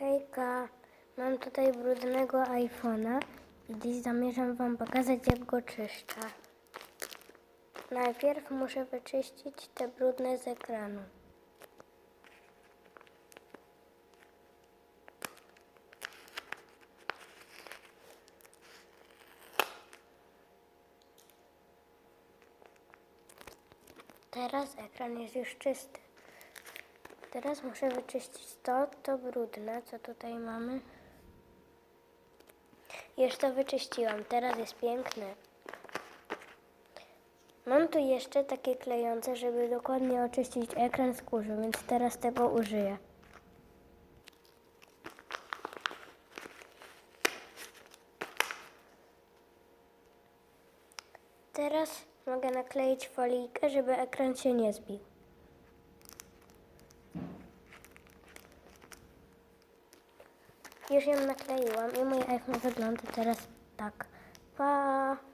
Hejka, mam tutaj brudnego iPhone'a i dziś zamierzam Wam pokazać, jak go czyszczę. Najpierw muszę wyczyścić te brudne z ekranu. Teraz ekran jest już czysty. Teraz muszę wyczyścić to, to brudne, co tutaj mamy. Już to wyczyściłam, teraz jest piękne. Mam tu jeszcze takie klejące, żeby dokładnie oczyścić ekran z kurzu, więc teraz tego użyję. Teraz mogę nakleić folijkę, żeby ekran się nie zbił. Już ją nakleiłam i mój iPhone wygląda teraz tak. Pa!